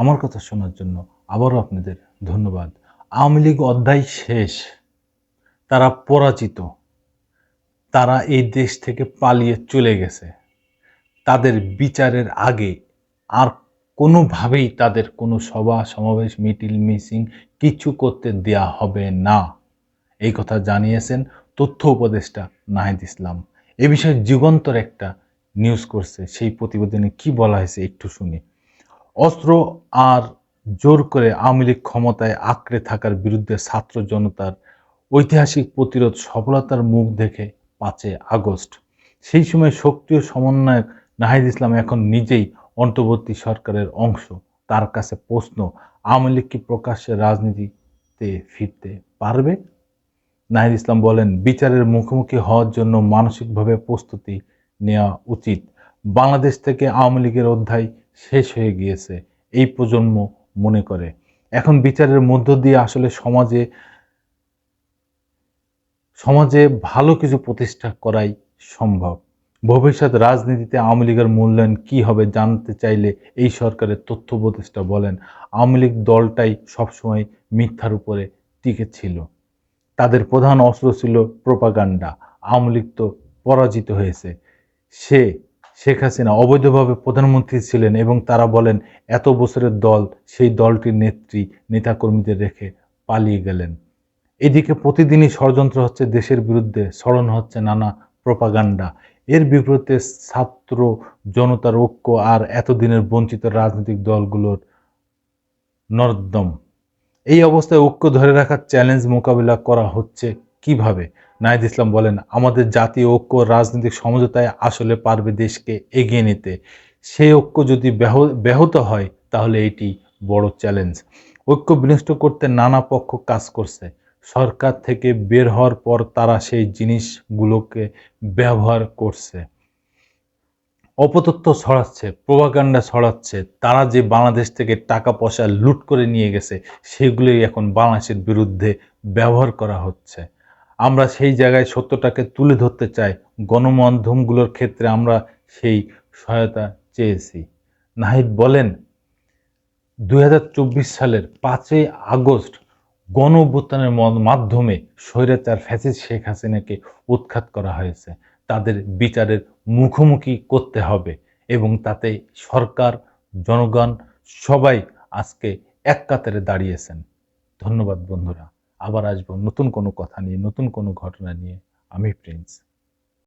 আমার কথা শোনার জন্য আবারও আপনাদের ধন্যবাদ। আওয়ামী লীগ অধ্যায় শেষ। তারা পরাজিত। তারা এই দেশ থেকে পালিয়ে চলে গেছে। তাদের বিচারের আগে আর কোনোভাবেই তাদের কোনো সভা, সমাবেশ, মিটিং, মিসিং কিছু করতে দেয়া হবে না। এই কথা জানিয়েছেন তথ্য উপদেষ্টা নাহিদ ইসলাম। এ বিষয়ে যুগান্তর একটা নিউজ করছে। সেই প্রতিবেদনে কি বলা হয়েছে একটু শুনি। অস্ত্র আর জোর করে আওয়ামী লীগ ক্ষমতায় আঁকড়ে থাকার বিরুদ্ধে ছাত্র জনতার ঐতিহাসিক প্রতিরোধ সফলতার মুখ দেখে পাঁচে আগস্ট। সেই সময় সক্রিয় সমন্বয়ক নাহিদ ইসলাম এখন নিজেই অন্তর্বর্তী সরকারের অংশ। তার কাছে প্রশ্ন, আওয়ামী লীগ কি প্রকাশ্যে রাজনীতিতে ফিরতে পারবে? নাহিদ ইসলাম বলেন, বিচারের মুখোমুখি হওয়ার জন্য মানসিকভাবে প্রস্তুতি নেওয়া উচিত। বাংলাদেশ থেকে আওয়ামী লীগের অধ্যায় শেষ হয়ে গিয়েছে, এই প্রজন্ম মনে করে। এখন বিচারের মধ্য দিয়ে আসলে সমাজে সমাজে ভালো কিছু প্রতিষ্ঠা করাই সম্ভব। ভবিষ্যৎ রাজনীতিতে আওয়ামী লীগের মূল্যায়ন কি হবে জানতে চাইলে এই সরকারের তথ্য উপদেষ্টা বলেন, আওয়ামী লীগ দলটাই সবসময় মিথ্যার উপরে টিকে ছিল। তাদের প্রধান অস্ত্র ছিল প্রোপাগান্ডা। আওয়ামী লীগ তো পরাজিত হয়েছে। সে শেখ হাসিনা অবৈধভাবে প্রধানমন্ত্রী ছিলেন এবং তারা বলেন, এত বছরের দল, সেই দলটির নেত্রী, নেতাকর্মীদের রেখে পালিয়ে গেলেন। এদিকে প্রতিদিনই ষড়যন্ত্র হচ্ছে দেশের বিরুদ্ধে স্মরণ হচ্ছে নানা প্রপাগান্ডা। এর বিপরীতে ছাত্র জনতার ঐক্য আর এতদিনের বঞ্চিত রাজনৈতিক দলগুলোর নর্দম। এই অবস্থায় ঐক্য ধরে রাখার চ্যালেঞ্জ মোকাবিলা করা হচ্ছে কীভাবে? নাহিদ ইসলাম বলেন, আমাদের জাতীয় ঐক্য রাজনৈতিক সমঝোতায় আসলে পারবে দেশকে এগিয়ে নিতে। সেই ঐক্য যদি ব্যাহ- ব্যাহত হয়, তাহলে এটি বড় চ্যালেঞ্জ। ঐক্য বিনষ্ট করতে নানা পক্ষ কাজ করছে। সরকার থেকে বের হওয়ার পর তারা সেই জিনিসগুলোকে ব্যবহার করছে। অপতথ্য ছড়াচ্ছে প্রভাকাণ্ডা ছড়াচ্ছে। তারা যে বাংলাদেশ থেকে টাকা পয়সা লুট করে নিয়ে গেছে, সেগুলোই এখন বাংলাদেশের বিরুদ্ধে ব্যবহার করা হচ্ছে। আমরা সেই জায়গায় সত্যটাকে তুলে ধরতে চাই। গণমাধ্যমগুলোর ক্ষেত্রে আমরা সেই সহায়তা চেয়েছি। নাহিদ বলেন দু হাজার চব্বিশ সালের পাঁচই আগস্ট গণ অভ্যুত্থানের মাধ্যমে স্বৈরাচার ফ্যাসিস শেখ হাসিনাকে উৎখাত করা হয়েছে। তাদের বিচারের মুখোমুখি করতে হবে এবং তাতে সরকার, জনগণ সবাই আজকে এক কাতারে দাঁড়িয়েছেন। ধন্যবাদ বন্ধুরা। আবার আসব। নতুন কোনো কথা নিয়ে নতুন কোনো ঘটনা নিয়ে। আমি প্রিন্স।